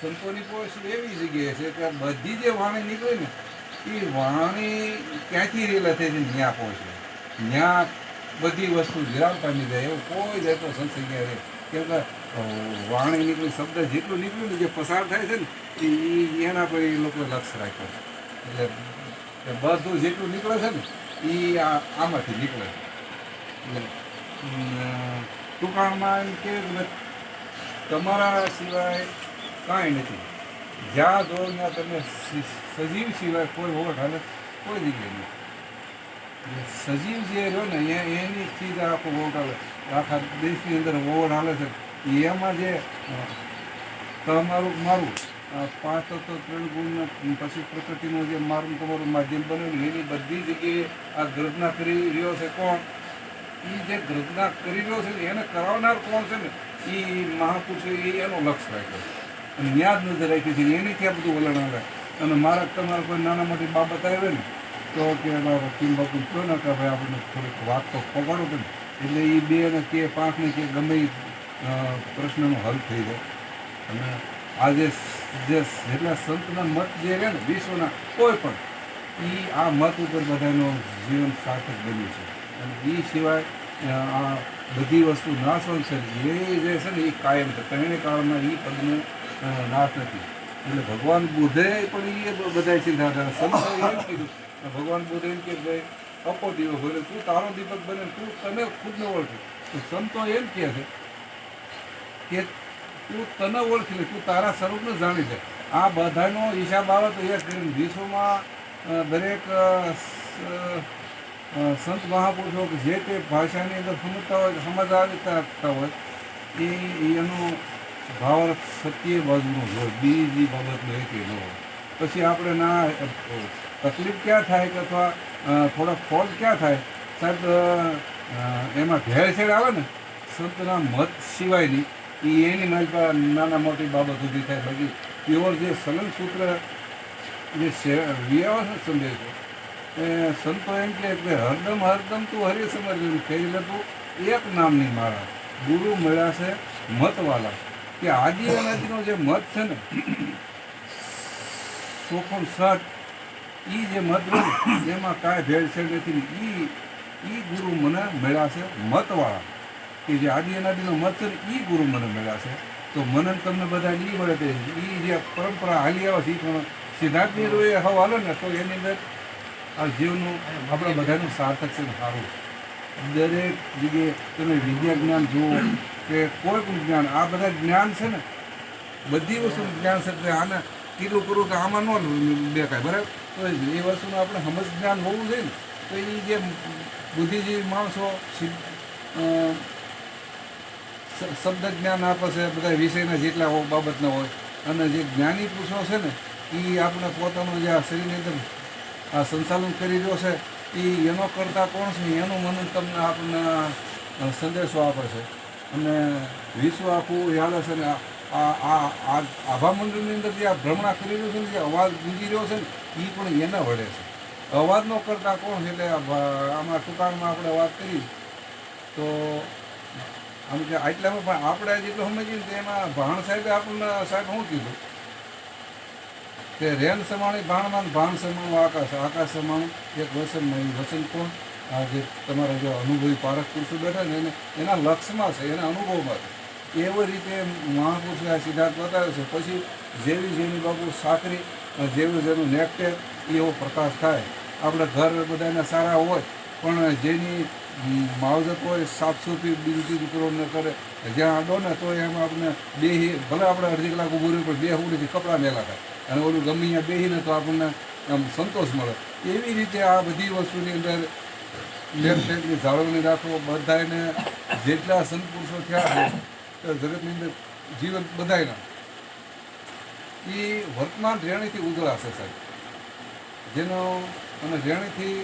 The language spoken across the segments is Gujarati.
સંતોની પોસ્ટ એવી જગ્યાએ છે કે બધી જે વાણી નીકળે ને એ વાણી ક્યાંથી રેલા થઈ છે ત્યાં પહોંચે. ત્યાં બધી વસ્તુ વિરામ પામી જાય એવું કોઈ જાતનો સંસંગ્યા રહે. કેમ કે વાણી નીકળી શબ્દ જેટલું નીકળ્યું ને જે પસાર થાય છે ને એના પર એ લોકો લક્ષ્ય રાખ્યો છે. એટલે બધું જેટલું નીકળે છે ને એ આમાંથી નીકળે એટલે અમ, ટૂંકાણમાં એમ કે તમારા સિવાય કાંઈ નથી. જ્યાં ત્યાં તમે સજીવ સિવાય કોઈ વોટ હાલત કોઈ જગ્યાએ એટલે સજીવ જે રહ્યો ને એની ચીજ આખો વોટ હાલે આખા દેશની અંદર વોટ હાલે છે. એમાં જે તમારું, મારું પાંચ તત્વ ત્રણ ગુણ પછી પ્રકૃતિનું જે મારું તમારું માધ્યમ બન્યું એની બધી જગ્યાએ આ ગર્ભના કરી રહ્યો છે કોણ? એ જે ગર્ભના કરી રહ્યો છે એને કરાવનાર કોણ છે ને? એ મહાપુરુષો એનો લક્ષ્ય રાખ્યો છે. અને યાદ નથી રાખી છે એની ત્યાં બધું વલણ આવે. અને મારા તમારા કોઈ નાના મોટી બાબત આવે ને, તો કે કિમ બાપુ કહો ને, કે ભાઈ આપણને થોડીક વાત તો પકડો કે એટલે એ બે ને કે પાંચ ને કે ગમે પ્રશ્નનો હલ થઈ જાય. અને આજે જે જેટલા સંતના મત જે રહે ને, વિશ્વના કોઈ પણ એ આ મત ઉપર બધાનો જીવન સાર્થક બન્યું છે. અને એ સિવાય આ બધી વસ્તુ ના છે એ જે છે ને એ કાયમ છે. ત્રણે કાળમાં એ પદનો નાશ નથી એટલે ભગવાન બુદ્ધે પણ એ બધા ચિંતા હતા સંતો એમ કીધું. ભગવાન બુદ્ધ એમ કે ભાઈ અપો દીવો ભલે તું તારો દીપક બને, તું તને ખુદને ઓળખી. તો સંતો એમ કહે છે કે તું તને ઓળખી લે તું તારા સ્વરૂપને જાણી લે. આ બધાનો હિસાબ આવે તો એક વિશ્વમાં દરેક સંત મહાપુરુષો જે તે ભાષાની અંદર સમજતા હોય, સમજતા રાખતા હોય, એ, એનો ભાવાર્થ સત્ય બાજુનો હોય, બીજી બાબતનો એક ન હોય. પછી આપણે ના તકલીફ ક્યાં થાય કે અથવા થોડા ફોલ્ટ ક્યાં થાય? સાહેબ એમાં ભેળસેળ આવે ને, સંતના મત સિવાયની એ એની નાના મોટી બાબત ઊભી થાય. બાકી પ્યોર જે સલન સૂત્ર, જે સમજે છે, એ સંતો એમ કે હરદમ હરદમ તું હરિ સમજ કહી લે તું, એક નામની મારા ગુરુ મળ્યા છે મતવાલા. કે આદિ અનાદિનો જે મત છે ને, સોખમ સત એ જે મત એમાં કાંઈ ભેળસેળ નથી એ એ ગુરુ મને મળ્યા છે મતવાળા. કે જે આદિ અનાદિનો મત છે ને એ ગુરુ મને મળ્યા છે. તો મને તમને બધા એ મળે તે એ જે પરંપરા હાલી આવે છે એ પણ સિદ્ધાર્થની રૂએ હાલે ને, તો એની અંદર આ જીવનું, આપણા બધાનું સાર્થક છે સારું. દરેક જગ્યાએ તમે વિદ્યા જ્ઞાન જુઓ કે કોઈ પણ જ્ઞાન, આ બધા જ્ઞાન છે ને, બધી વસ્તુનું જ્ઞાન છે કે આને કીધું કરું કે આમાં ન દેખાય, બરાબર? તો એ વસ્તુનું આપણે સમજ જ્ઞાન હોવું જોઈએ ને. તો એ જે બુદ્ધિજીવી માણસો શબ્દ જ્ઞાન આપે છે, બધા વિષયના જેટલા બાબતના હોય, અને જે જ્ઞાની પુરુષો છે ને એ આપણે પોતાનું જે આ શરીરની અંદર આ સંચાલન કરી રહ્યો છે એ એનો કરતા કોણ છે એનું મનન તમને આપણને સંદેશો આપે છે. અને વિશ્વ આખું યાદ છે ને, આ આ આભા મંડળની અંદર જે આ ભ્રમણા કરી રહ્યું છે ને, જે અવાજ ગુંજી રહ્યો છે ને એ પણ એને વડે છે. અવાજનો કરતા કોણ છે એટલે આમાં ટૂંકાણમાં આપણે વાત કરી તો આમ કે આટલામાં પણ આપણે જેટલું સમજીએ ને તો ભાણ સાહેબે આપણને સાહેબ શું કીધું? કે રેન સમાણી ભાણમાં ભાણ સમાણું, આકાશ આકાશ સમાણું, એક વસન નહીં વસન કોણ? આ જે તમારા જે અનુભવી પારક પુરુષો બેઠા ને એને, એના લક્ષમાં છે, એના અનુભવમાં છે. એવી રીતે મહાપુરુષે આ સિદ્ધાંત બતાવ્યો છે, પછી જેવી જેની બાબુ સાકરી જેવું જેનું નેકટેક એવો પ્રકાશ થાય. આપણે ઘર બધાના સારા હોય, પણ જેની માવજત હોય, સાફસૂફી બિલકુલ દીકરો ન કરે, જ્યાં આડો ને તો એમાં આપણે બેહી, ભલે આપણે અડધી કલાક ઊભું રહ્યું, પણ બે હુડીથી કપડાં મેલા થાય. અને ઓલું ગમે ત્યાં બેહીને તો આપણને આમ સંતોષ મળે. એવી રીતે આ બધી વસ્તુની અંદર લેફ્ટની જાળવણી રાખવો બધાને જેટલા સંત પુરુષો થયા છે તો જગતની અંદર જીવન બધાયના. એ વર્તમાન રેણીથી ઉગલાશે સાહેબ. જેનો અને રેણીથી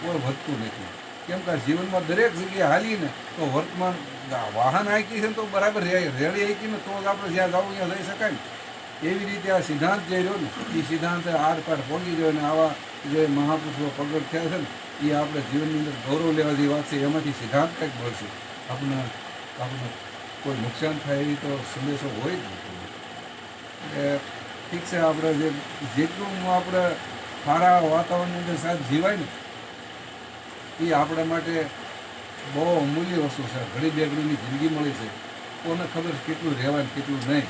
કોઈ વધતું નથી. કેમ કે જીવનમાં દરેક જગ્યાએ હાલીને તો વર્તમાન વાહન હાંકી છે ને તો બરાબર રેડી હાંકી ને તો જ આપણે જ્યાં જવું ત્યાં જઈ શકાય ને. એવી રીતે આ સિદ્ધાંત જે રહ્યો ને, એ સિદ્ધાંત આર પહોંચી ગયો અને આવા જે મહાપુરુષો પ્રગટ થયા છે ને, એ આપણે જીવનની અંદર ગૌરવ લેવા જેવી વાત છે, એમાંથી સિદ્ધાંત કંઈક મળશે. આપણને આપણને કોઈ નુકસાન થાય એવી તો સંદેશો હોય જ એટલે ઠીક છે, આપણે જે જેટલું આપણે સારા વાતાવરણની અંદર સાથ જીવાય ને એ આપણા માટે બહુ અમૂલ્ય વસ્તુ છે. ઘડી બે ઘડીની જિંદગી મળી છે. કોને ખબર કેટલું રહેવાય કેટલું નહીં.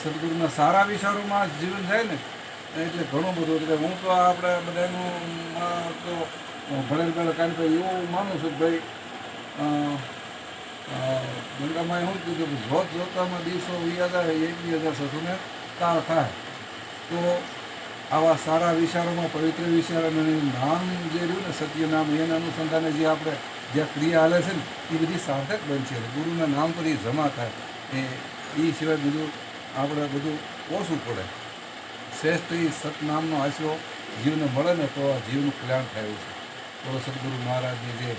સદગુરુના સારા વિચારોમાં જીવન જાય ને, એટલે ઘણું બધું. એટલે હું તો આપણે બધાનું તો ભણેલ ભણેલ કારણ કે એવું માનું છું ભાઈ ગંગામાએ શું કીધું જોત જોતામાં દિવસો વી હજાર, એક બી હજાર સસુને કાળ થાય તો આવા સારા વિચારોમાં, પવિત્ર વિચાર નામ જે રહ્યું ને, સત્ય નામ, એના અનુસંધાને જે આપણે જે ક્રિયા હાલે છે ને, એ બધી સાર્થક બનશે. ગુરુના નામ પર એ જમા થાય. એ એ સિવાય બધું આપણે બધું ઓછું પડે. શ્રેષ્ઠ એ સતનામનો આશરો જીવને મળે ને તો આ જીવનું કલ્યાણ થાય છે. બોલો સદગુરુ મહારાજની જે